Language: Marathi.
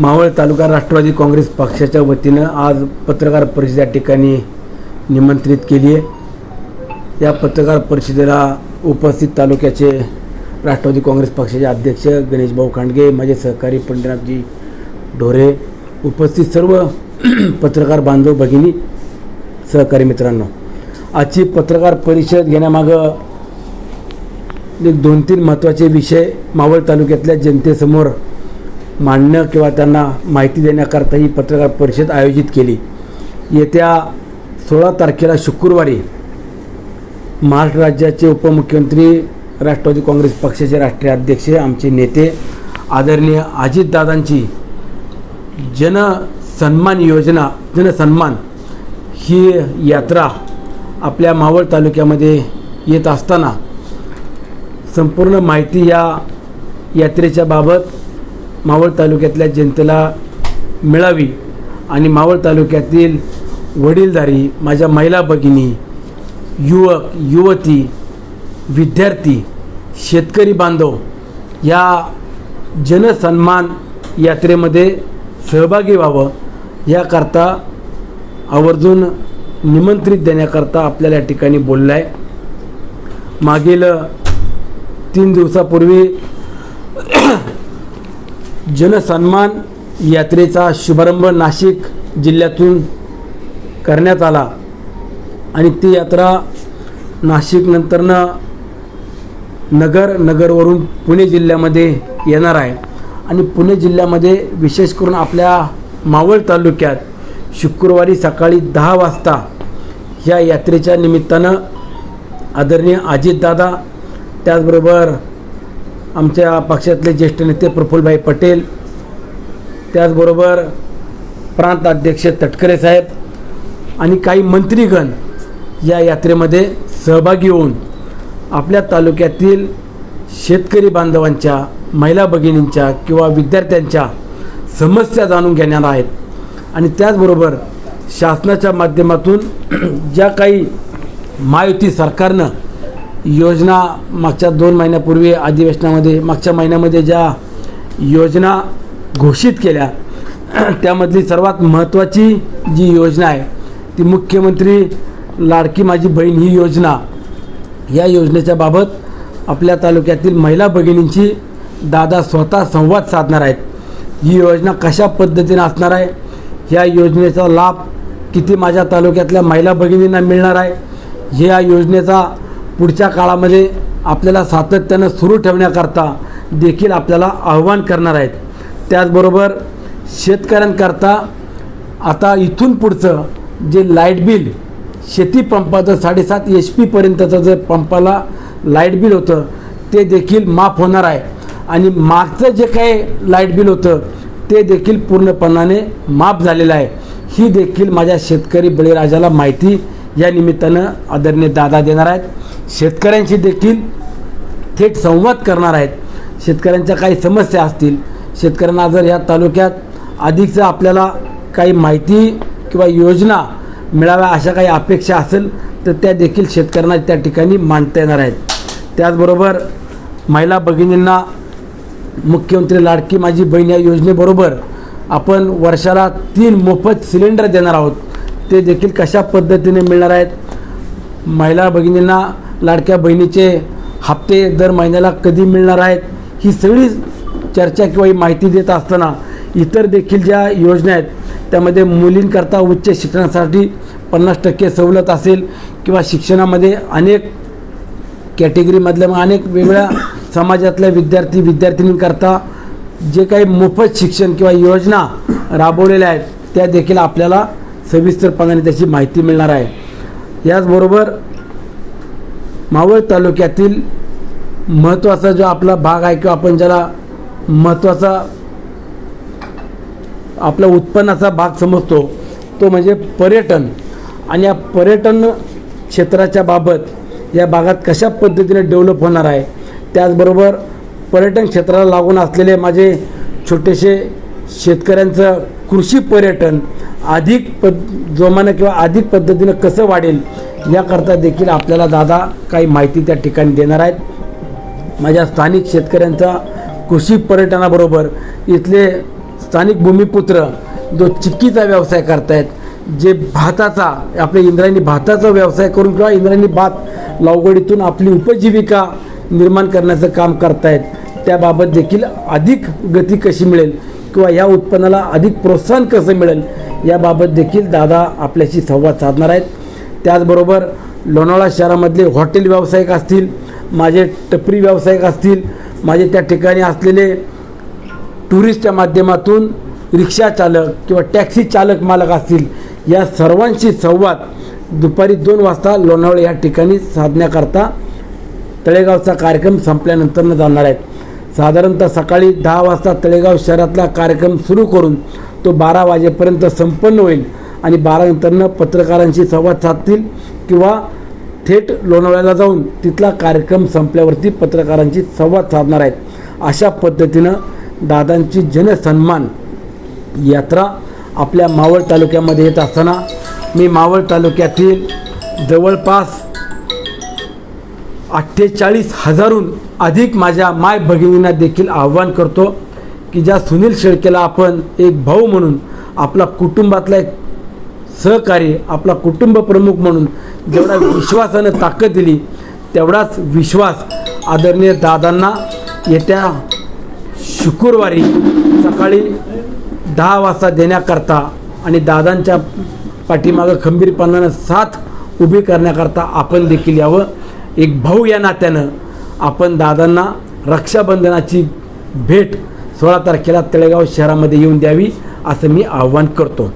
मावळ तालुका राष्ट्रवादी काँग्रेस पक्षाच्या वतीनं आज पत्रकार परिषद या ठिकाणी निमंत्रित केली आहे. या पत्रकार परिषदेला उपस्थित तालुक्याचे राष्ट्रवादी काँग्रेस पक्षाचे अध्यक्ष गणेशभाऊ खांडगे माझे सहकारी पंढरीनाथजी ढोरे उपस्थित सर्व पत्रकार बांधव भगिनी सहकारी मित्रांनो. आजची पत्रकार परिषद घेण्यामागं एक दोन तीन महत्त्वाचे विषय मावळ तालुक्यातल्या जनतेसमोर मांडणं किंवा त्यांना माहिती देण्याकरता ही पत्रकार परिषद आयोजित केली. येत्या सोळा तारखेला शुक्रवारी महाराष्ट्र राज्याचे उपमुख्यमंत्री राष्ट्रवादी काँग्रेस पक्षाचे राष्ट्रीय अध्यक्ष आमचे नेते आदरणीय अजितदादांची जनसन्मान योजना जनसन्मान ही यात्रा आपल्या मावळ तालुक्यामध्ये येत असताना संपूर्ण माहिती या यात्रेच्या बाबत मावळ तालुक्यातल्या जनतेला मिळावी आणि मावळ तालुक्यातील वडीलधारी माझ्या महिला भगिनी युवक युवती विद्यार्थी शेतकरी बांधव या जनसन्मान यात्रेमध्ये सहभागी व्हावं याकरता आवर्जून निमंत्रित देण्याकरता आपल्याला या ठिकाणी बोललं आहे मागील तीन दिवसापूर्वी जनसन्मान यात्रेचा शुभारंभ नाशिक जिल्ह्यातून करण्यात आला. आणि ती यात्रा नाशिकनंतरनं नगर नगरवरून पुणे जिल्ह्यामध्ये येणार आहे. आणि पुणे जिल्ह्यामध्ये विशेष करून आपल्या मावळ तालुक्यात शुक्रवारी सकाळी दहा वाजता ह्या यात्रेच्या निमित्तानं आदरणीय अजितदादा त्याचबरोबर आमच्या पक्षातले ज्येष्ठ नेते प्रफुल्लभाई पटेल त्याचबरोबर प्रांत अध्यक्ष तटकरे साहेब आणि काही मंत्रीगण या यात्रेमध्ये सहभागी होऊन आपल्या तालुक्यातील शेतकरी बांधवांच्या महिला भगिनींच्या किंवा विद्यार्थ्यांच्या समस्या जाणून घेणार आहेत. आणि त्याचबरोबर शासनाच्या माध्यमातून ज्या काही महायुती सरकारनं योजना मागच्या दोन महिन्यापूर्वी अधिवेशनामध्ये मागच्या महिन्यामध्ये ज्या योजना घोषित केल्या त्यामधली सर्वात महत्त्वाची जी योजना आहे ती मुख्यमंत्री लाडकी माझी बहीण ही योजना या योजनेच्या बाबत आपल्या तालुक्यातील महिला भगिनींची दादा स्वतः संवाद साधणार आहेत. ही योजना कशा पद्धतीने असणार आहे? ह्या योजनेचा लाभ किती माझ्या तालुक्यातल्या महिला भगिनींना मिळणार आहे? या योजनेचा पुढच्या काळामध्ये आपल्याला सातत्यानं सुरू ठेवण्याकरता देखील आपल्याला आव्हान करणार आहेत. त्याचबरोबर शेतकऱ्यांकरता आता इथून पुढचं जे लाइट बिल शेती पंपाचं साडेसात एच पीपर्यंतचं जे पंपाला लाइट बिल होतं ते देखील माफ होणार आहे. आणि मागचं जे काही लाइट बिल होतं ते देखील पूर्णपणाने माफ झालेलं आहे. ही देखील माझ्या शेतकरी बळीराजाला माहिती. या निमित्तानं आदरणीय दादा देणार आहेत. शेतकऱ्यांशी देखील थेट संवाद करणार आहेत. शेतकऱ्यांच्या काही समस्या असतील शेतकऱ्यांना जर या तालुक्यात अधिकचं आपल्याला काही माहिती किंवा योजना मिळाव्या अशा काही अपेक्षा असेल तर त्या देखील शेतकऱ्यांना त्या ठिकाणी मांडता येणार आहेत. त्याचबरोबर महिला भगिनींना मुख्यमंत्री लाडकी माझी बहीण या योजनेबरोबर आपण वर्षाला तीन मोफत सिलेंडर देणार आहोत. ते देखील कशा पद्धतीने मिळणार आहेत? महिला भगिनींना लाडक्या बहिणीचे हप्ते दर महिन्याला कधी मिळणार आहेत ही सगळी चर्चा किंवा ही माहिती देत असताना इतर देखील ज्या योजना आहेत त्यामध्ये मुलींकरता उच्च शिक्षणासाठी पन्नास टक्के सवलत असेल किंवा शिक्षणामध्ये अनेक कॅटेगरीमधल्या मग अनेक वेगळ्या समाजातल्या विद्यार्थी विद्यार्थिनींकरता जे काही मोफत शिक्षण किंवा योजना राबवलेल्या आहेत त्या देखील आपल्याला सविस्तरपणाने त्याची माहिती मिळणार आहे. याचबरोबर मावळ तालुक्यातील महत्त्वाचा जो आपला भाग आहे किंवा आपण ज्याला महत्त्वाचा आपला उत्पन्नाचा भाग समजतो तो म्हणजे पर्यटन. आणि या पर्यटन क्षेत्राच्या बाबत या भागात कशा पद्धतीने डेव्हलप होणार आहे त्याचबरोबर पर्यटन क्षेत्राला लागून असलेले माझे छोटेसे शेतकऱ्यांचं कृषी पर्यटन अधिक पद जोमानं किंवा अधिक पद्धतीनं कसं वाढेल याकरता देखील आपल्याला दादा काही माहिती त्या ठिकाणी देणार आहेत. माझ्या स्थानिक शेतकऱ्यांचा कृषी पर्यटनाबरोबर इथले स्थानिक भूमिपुत्र जो चिक्कीचा व्यवसाय करतायत जे भाताचा आपल्या इंद्रायणी भाताचा व्यवसाय करून किंवा इंद्रायणी भात लागवडीतून आपली उपजीविका निर्माण करण्याचं काम करतायत त्याबाबत देखील अधिक गती कशी मिळेल किंवा या उत्पन्नाला अधिक प्रोत्साहन कसं मिळेल याबाबत देखील दादा आपल्याशी संवाद साधणार आहेत. त्याचबरोबर लोणावळा शहरामधले हॉटेल व्यावसायिक असतील माझे टपरी व्यावसायिक असतील माझे त्या ठिकाणी असलेले टुरिस्टच्या माध्यमातून रिक्षा चालक किंवा टॅक्सी चालक मालक असतील या सर्वांशी संवाद दुपारी दोन वाजता लोणावळा या ठिकाणी साधण्याकरता तळेगावचा कार्यक्रम संपल्यानंतर जाणार आहेत. साधारणतः सकाळी दहा वाजता तळेगाव शहरातला कार्यक्रम सुरू करून तो बारा वाजेपर्यंत संपन्न होईल. आणि बारानंतरनं पत्रकारांशी संवाद साधतील किंवा थेट लोणावळ्याला जाऊन तिथला कार्यक्रम संपल्यावरती पत्रकारांशी संवाद साधणार आहेत. अशा पद्धतीनं दादांची जनसन्मान यात्रा आपल्या मावळ तालुक्यामध्ये येत असताना मी मावळ तालुक्यातील जवळपास अठ्ठेचाळीस हजारहून अधिक माझ्या माय भगिनींना देखील आव्हान करतो की ज्या सुनील शेळकेला आपण एक भाऊ म्हणून आपला कुटुंबातला एक सहकारी आपला कुटुंब प्रमुख म्हणून जेवढा विश्वासानं ताकद दिली तेवढाच विश्वास आदरणीय दादांना येत्या शुक्रवारी सकाळी दहा वाजता देण्याकरता आणि दादांच्या पाठीमागं खंबीरपणानं साथ उभी करण्याकरता आपण देखील यावं. एक भाऊ या नात्यानं आपण दादांना रक्षाबंधनाची भेट सोळा तारखेला तळेगाव शहरामध्ये येऊन द्यावी असं मी आव्हान करतो.